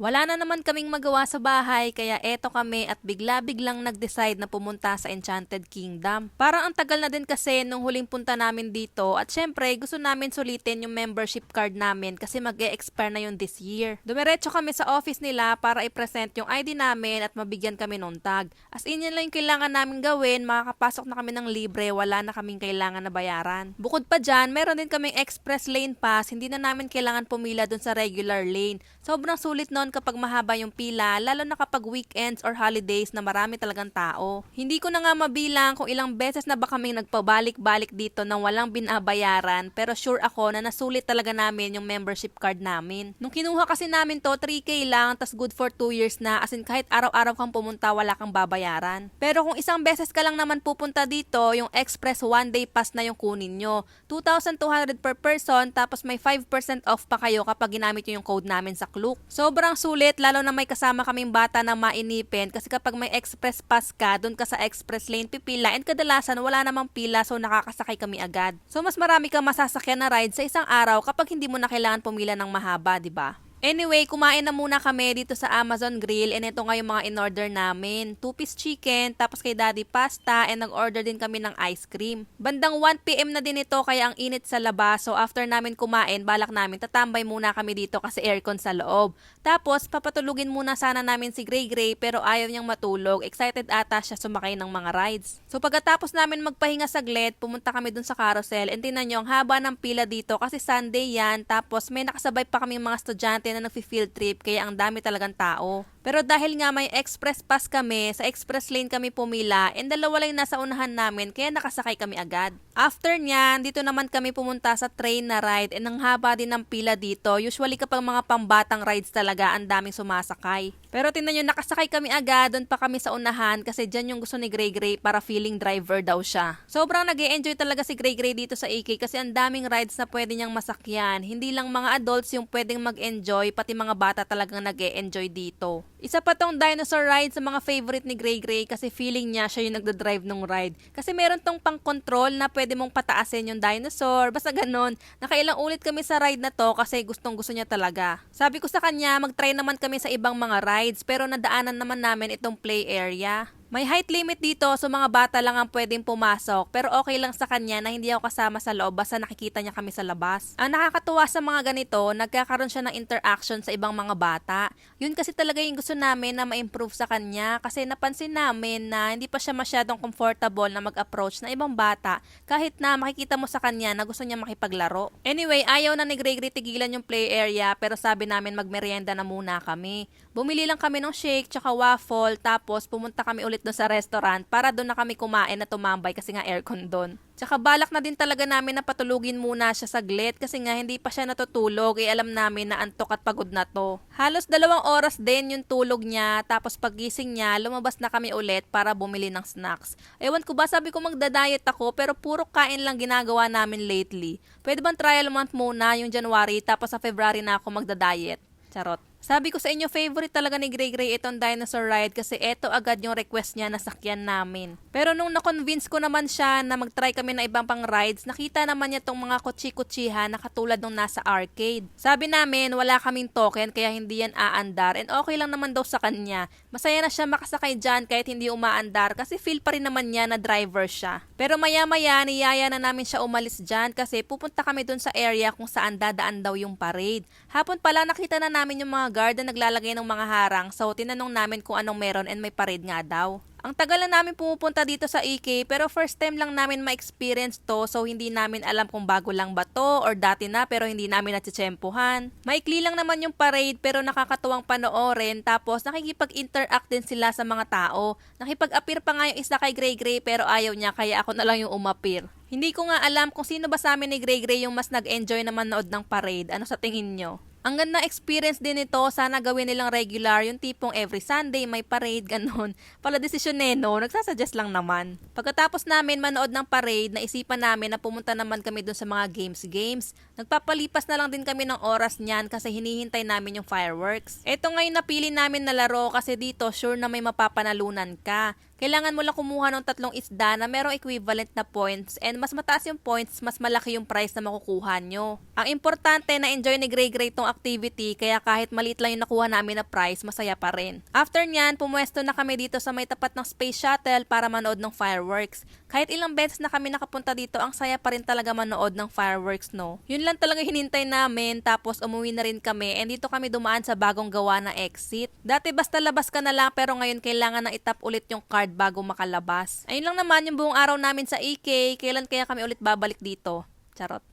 Wala na naman kaming magawa sa bahay kaya eto kami at bigla-biglang nag-decide na pumunta sa Enchanted Kingdom. Parang ang tagal na din kasi nung huling punta namin dito at syempre gusto namin sulitin yung membership card namin kasi mag expire na yun this year. Dumiretso kami sa office nila para i-present yung ID namin at mabigyan kami ng tag. As in yan lang yung kailangan namin gawin, makakapasok na kami ng libre, wala na kaming kailangan na bayaran. Bukod pa dyan, meron din kaming express lane pass, hindi na namin kailangan pumila dun sa regular lane. Sobrang sulit nun kapag mahaba yung pila, lalo na kapag weekends or holidays na marami talagang tao. Hindi ko na nga mabilang kung ilang beses na ba kaming nagpabalik-balik dito nang walang binabayaran, pero sure ako na nasulit talaga namin yung membership card namin. Nung kinuha kasi namin to, 3K lang, tas good for 2 years na, as in kahit araw-araw kang pumunta, wala kang babayaran. Pero kung isang beses ka lang naman pupunta dito, yung express one day pass na yung kunin nyo. 2,200 per person, tapos may 5% off pa kayo kapag ginamit nyo yung code namin sa Klook. Sobrang sulit, lalo na may kasama kaming bata na mainipin, kasi kapag may express pass ka, dun ka sa express lane pipila, and kadalasan wala namang pila, so nakakasakay kami agad. So mas marami kang masasakyan na ride sa isang araw kapag hindi mo na kailangan pumila ng mahaba, di ba? Anyway, kumain na muna kami dito sa Amazon Grill and ito nga yung mga in-order namin. Two-piece chicken, tapos kay daddy pasta and nag-order din kami ng ice cream. Bandang 1pm na din ito kaya ang init sa labas so after namin kumain, balak namin tatambay muna kami dito kasi aircon sa loob. Tapos papatulugin muna sana namin si Gray Gray pero ayaw niyang matulog. Excited ata siya sumakay ng mga rides. So pagkatapos namin magpahinga saglit, pumunta kami dun sa carousel and tinan nyo ang haba ng pila dito kasi Sunday yan tapos may nakasabay pa kaming mga estudyante na nagfi-field trip kaya ang dami talagang tao. Pero dahil nga may express pass kami, sa express lane kami pumila and dalawa lang nasa unahan namin kaya nakasakay kami agad. After nyan, dito naman kami pumunta sa train na ride and ang haba din ng pila dito. Usually kapag mga pambatang rides talaga, ang daming sumasakay. Pero tingnan nyo, nakasakay kami agad, doon pa kami sa unahan kasi dyan yung gusto ni Gray Gray para feeling driver daw siya. Sobrang nag enjoy talaga si Gray Gray dito sa AK kasi ang daming rides na pwede niyang masakyan. Hindi lang mga adults yung pwedeng mag-enjoy, pati mga bata talagang nag enjoy dito. Isa pa tong dinosaur ride sa mga favorite ni Gray Gray kasi feeling niya siya yung nagda-drive ng ride. Kasi meron tong pang-control na pwede mong pataasin yung dinosaur, basta ganon. Nakailang ulit kami sa ride na to kasi gustong gusto niya talaga. Sabi ko sa kanya, mag-try naman kami sa ibang mga rides pero nadaanan naman namin itong play area. May height limit dito so mga bata lang ang pwedeng pumasok pero okay lang sa kanya na hindi ako kasama sa loob basta nakikita niya kami sa labas. Ang nakakatuwa sa mga ganito, nagkakaroon siya ng interaction sa ibang mga bata. Yun kasi talaga yung gusto namin na ma-improve sa kanya kasi napansin namin na hindi pa siya masyadong comfortable na mag-approach na ibang bata kahit na makikita mo sa kanya na gusto niya makipaglaro. Anyway, ayaw na ni Gregory tigilan yung play area pero sabi namin magmerienda na muna kami. Bumili lang kami ng shake tsaka waffle tapos pumunta kami ulit doon sa restaurant para doon na kami kumain na tumambay kasi nga aircon doon. Tsaka balak na din talaga namin na patulugin muna siya saglit kasi nga hindi pa siya natutulog eh alam namin na antok at pagod na to. Halos dalawang oras din yung tulog niya tapos pagising niya lumabas na kami ulit para bumili ng snacks. Ewan ko ba sabi ko magda-diet ako pero puro kain lang ginagawa namin lately. Pwede bang trial month muna yung January tapos sa February na ako magda-diet? Charot. Sabi ko sa inyo, favorite talaga ni Gray Gray itong dinosaur ride kasi eto agad yung request niya na sakyan namin. Pero nung na-convince ko naman siya na mag-try kami ng ibang pang rides, nakita naman niya tong mga kutsi-kutsihan na katulad nung nasa arcade. Sabi namin, wala kaming token kaya hindi yan aandar and okay lang naman daw sa kanya. Masaya na siya makasakay dyan kahit hindi umaandar kasi feel pa rin naman niya na driver siya. Pero maya-maya, niyaya na namin siya umalis dyan kasi pupunta kami dun sa area kung saan dadaan daw yung parade. Hapon pala nakita na namin yung mga guard na naglalagay ng mga harang so tinanong namin kung anong meron and may parade nga daw. Ang tagal na namin pumupunta dito sa EK pero first time lang namin ma-experience to so hindi namin alam kung bago lang ba to or dati na pero hindi namin natsitsempuhan. Maikli lang naman yung parade pero nakakatuwang panoorin tapos nakikipag-interact din sila sa mga tao. Nakipag-appear pa nga yung isa kay Gray Gray pero ayaw niya kaya ako na lang yung umapir. Hindi ko nga alam kung sino ba sa amin ni Gray Gray yung mas nag-enjoy naman nood ng parade. Ano sa tingin nyo? Ang ganda experience din ito, sana gawin nilang regular, yung tipong every Sunday may parade, ganun. Pala desisyon neno, nagsasuggest lang naman. Pagkatapos namin manood ng parade, naisipan namin na pumunta naman kami dun sa mga games-games. Nagpapalipas na lang din kami ng oras niyan kasi hinihintay namin yung fireworks. Ito ngayon napili namin na laro kasi dito sure na may mapapanalunan ka. Kailangan mo lang kumuha ng tatlong isda na merong equivalent na points and mas mataas yung points, mas malaki yung price na makukuha nyo. Ang importante na enjoy ni Gray Gray tong activity kaya kahit maliit lang yung nakuha namin na prize, masaya pa rin. After nyan, pumuesto na kami dito sa may tapat ng space shuttle para manood ng fireworks. Kahit ilang beses na kami nakapunta dito, ang saya pa rin talaga manood ng fireworks, no? Yun lang talaga hinintay namin, tapos umuwi na rin kami and dito kami dumaan sa bagong gawa na exit. Dati basta labas ka na lang pero ngayon kailangan na itap ulit yung card bago makalabas. Ayun lang naman yung buong araw namin sa EK, kailan kaya kami ulit babalik dito? Charot.